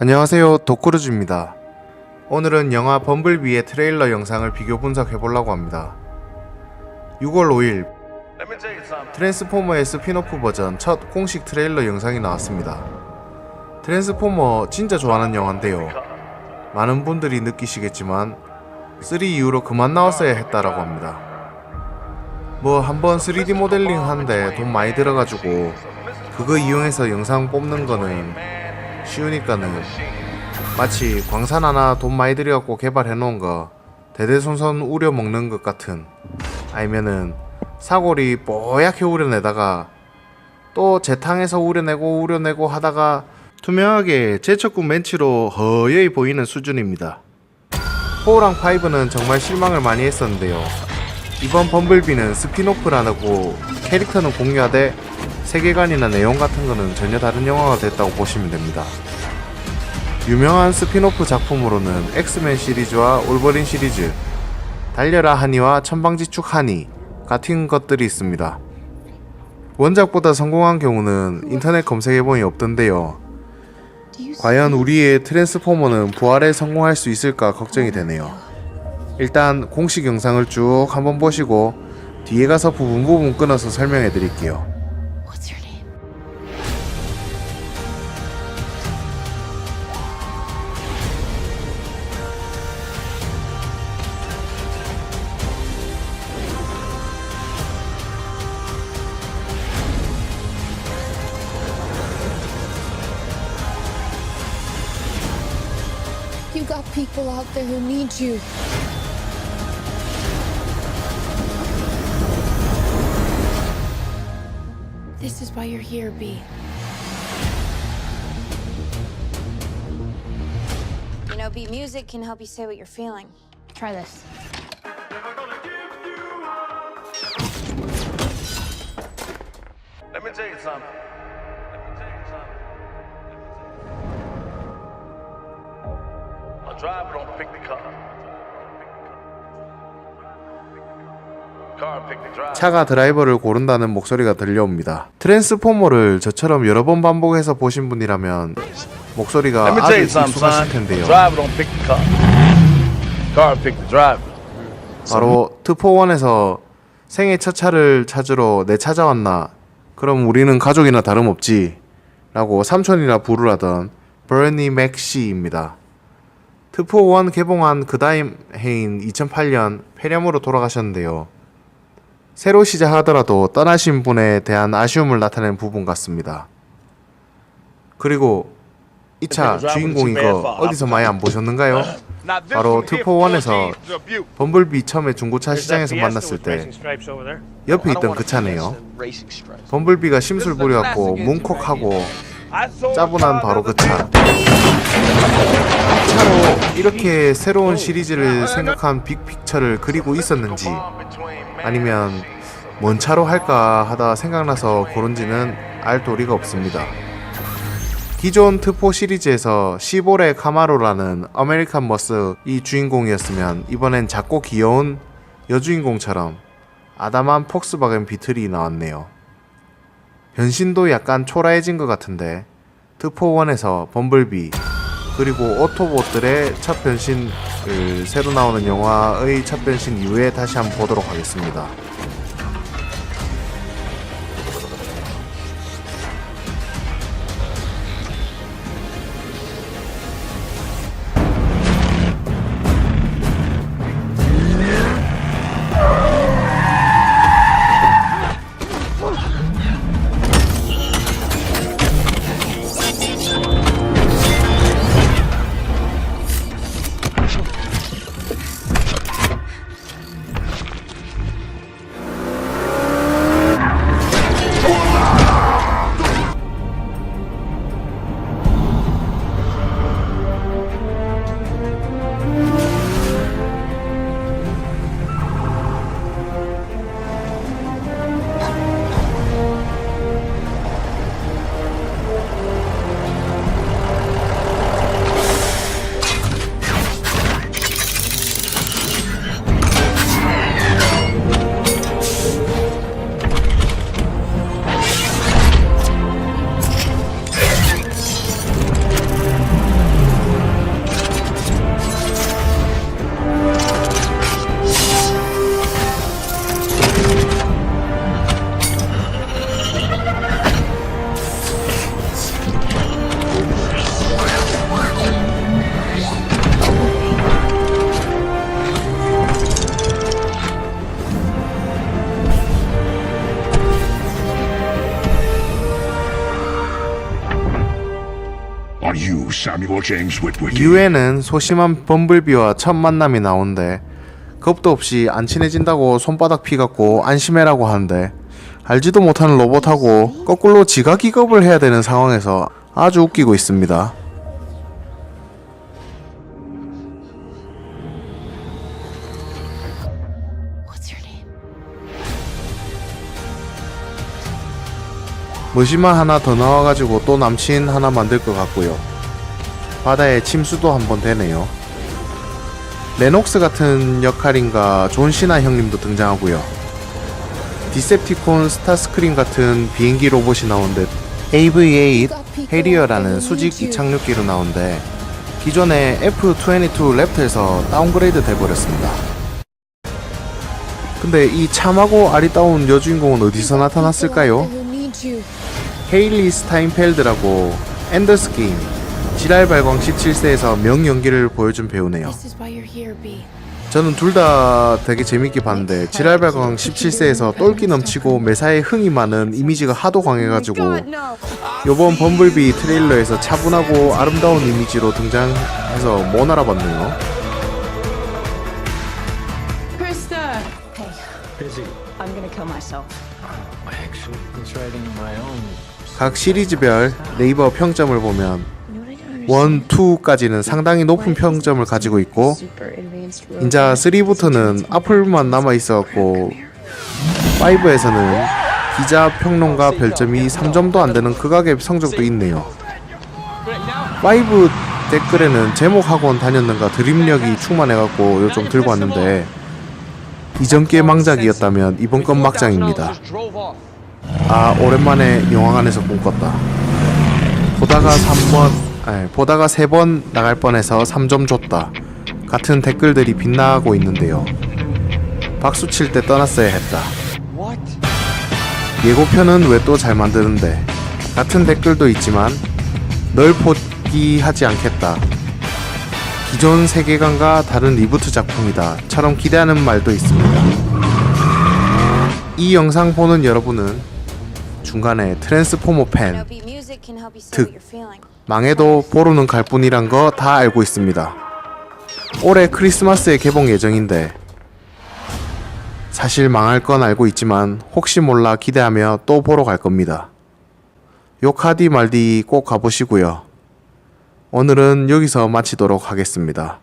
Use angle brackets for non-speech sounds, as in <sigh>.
안녕하세요. 도쿠르즈입니다. 오늘은 영화 범블비의 트레일러 영상을 비교 분석해 보려고 합니다. 6월 5일 Let me tell you something. 트랜스포머의 스피노프 버전 첫 공식 트레일러 영상이 나왔습니다. 트랜스포머 진짜 좋아하는 영화인데요. 많은 분들이 느끼시겠지만 3 이후로 그만 나왔어야 했다라고 합니다. 뭐 한번 3D 모델링 하는데 돈 많이 들어가지고 그거 이용해서 영상 뽑는 거는 쉬우니까는 마치 광산 하나 돈 많이 들여갖고 개발해 놓은 거 대대손손 우려 먹는 것 같은 아니면은 사골이 뽀얗게 우려내다가 또 재탕에서 우려내고 우려내고 하다가 투명하게 제척구 멘치로 허여이 보이는 수준입니다. 4랑 5는 정말 실망을 많이 했었는데요. 이번 범블비는 스피노프라고 캐릭터는 공유하되 세계관이나 내용 같은 거는 전혀 다른 영화가 됐다고 보시면 됩니다. 유명한 스피노프 작품으로는 엑스맨 시리즈와 올버린 시리즈, 달려라 하니와 천방지축 하니 같은 것들이 있습니다. 원작보다 성공한 경우는 인터넷 검색해보니 없던데요. 과연 우리의 트랜스포머는 부활에 성공할 수 있을까 걱정이 되네요. 일단 공식 영상을 쭉 한번 보시고 뒤에 가서 부분 부분 끊어서 설명해 드릴게요. You got people out there who need you. This is why you're here, B. You know, B, music can help you say what you're feeling. Try this. Let me tell you something. Driver don't pick the car. 차가 드라이버를 고른다는 목소리가 들려옵니다. 트랜스포머를 저처럼 여러 번 반복해서 보신 분이라면 목소리가 아주 익숙하실. 텐데요. 바로 트포원에서 생애 첫 차를 찾으러 내 찾아왔나? 그럼 우리는 가족이나 다름없지. 라고 삼촌이라 부르라던 버니 맥시입니다. 트포1 개봉한 그 다음 해인 2008년 폐렴으로 돌아가셨는데요. 새로 시작하더라도 떠나신 분에 대한 아쉬움을 나타낸 부분 같습니다. 그리고 이차 주인공인 거 어디서 많이 안 보셨는가요? <laughs> 바로 트포1에서 범블비 처음에 중고차 시장에서 만났을 때 옆에 있던 그 차네요. 범블비가 심술 부려갖고 뭉콕하고 짜분한 바로 그 차. 차로 이렇게 새로운 시리즈를 생각한 빅픽처를 그리고 있었는지 아니면 뭔 차로 할까 하다 생각나서 고른지는 알 도리가 없습니다. 기존 트포 시리즈에서 시보레 카마로라는 아메리칸 머스 이 주인공이었으면 이번엔 작고 귀여운 여주인공처럼 아담한 폭스바겐 비틀이 나왔네요. 변신도 약간 초라해진 것 같은데 트포1에서 범블비 그리고 오토봇들의 첫 변신을 새로 나오는 영화의 첫 변신 이후에 다시 한번 보도록 하겠습니다. 이후에는 소심한 범블비와 첫 만남이 나오는데 겁도 없이 안 친해진다고 손바닥 피갖고 안심해라고 하는데 알지도 못하는 로봇하고 거꾸로 지가 기겁을 해야 되는 상황에서 아주 웃기고 있습니다. 머시마 하나 더 나와가지고 또 남친 하나 만들 것 같고요. 바다에 침수도 한번 되네요. 레녹스 같은 역할인가 존 시나 형님도 등장하고요. 디셉티콘 스타스크린 같은 비행기 로봇이 나오는데 AV-8 해리어라는 수직 이착륙기로 나오는데 기존의 F-22 랩터에서 다운그레이드 돼버렸습니다. 근데 이 참하고 아리따운 여주인공은 어디서 나타났을까요? 헤일리 스타인펠드라고 엔더스 게임 지랄 발광 17세에서 명연기를 보여준 배우네요. 저는 둘 다 되게 재밌게 봤는데 지랄 발광 17세에서 똘끼 넘치고 매사에 흥이 많은 이미지가 하도 강해가지고 요번 범블비 트레일러에서 차분하고 아름다운 이미지로 등장해서 못 알아봤네요. Krista! Busy. I'm gonna kill myself. I actually was writing my own. 각 시리즈별 네이버 평점을 보면 1, 2까지는 상당히 높은 평점을 가지고 있고 인자 3부터는 앞을만 남아 있어갖고 5에서는 기자 평론가 별점이 3점도 안 되는 극악의 성적도 있네요. 5 댓글에는 제목 학원 다녔는가 드림력이 충만해갖고 요좀 들고 왔는데 이전 게 망작이었다면 이번 건 막장입니다. 아 오랜만에 영화관에서 꿈꿨다. 보다가 3번, 아니, 보다가 3번 나갈 뻔해서 3점 줬다. 같은 댓글들이 빗나가고 있는데요. 박수 칠 때 떠났어야 했다. 예고편은 왜 또 잘 만드는데? 같은 댓글도 있지만 널 포기하지 않겠다. 기존 세계관과 다른 리부트 작품이다. 처럼 기대하는 말도 있습니다. 이 영상 보는 여러분은 중간에 트랜스포머 팬, feeling. 망해도 보루는 갈 뿐이란 거 다 알고 있습니다. 올해 크리스마스에 개봉 예정인데 사실 망할 건 알고 있지만 혹시 몰라 기대하며 또 보러 갈 겁니다. 욕하디 말디 꼭 가보시고요. 오늘은 여기서 마치도록 하겠습니다.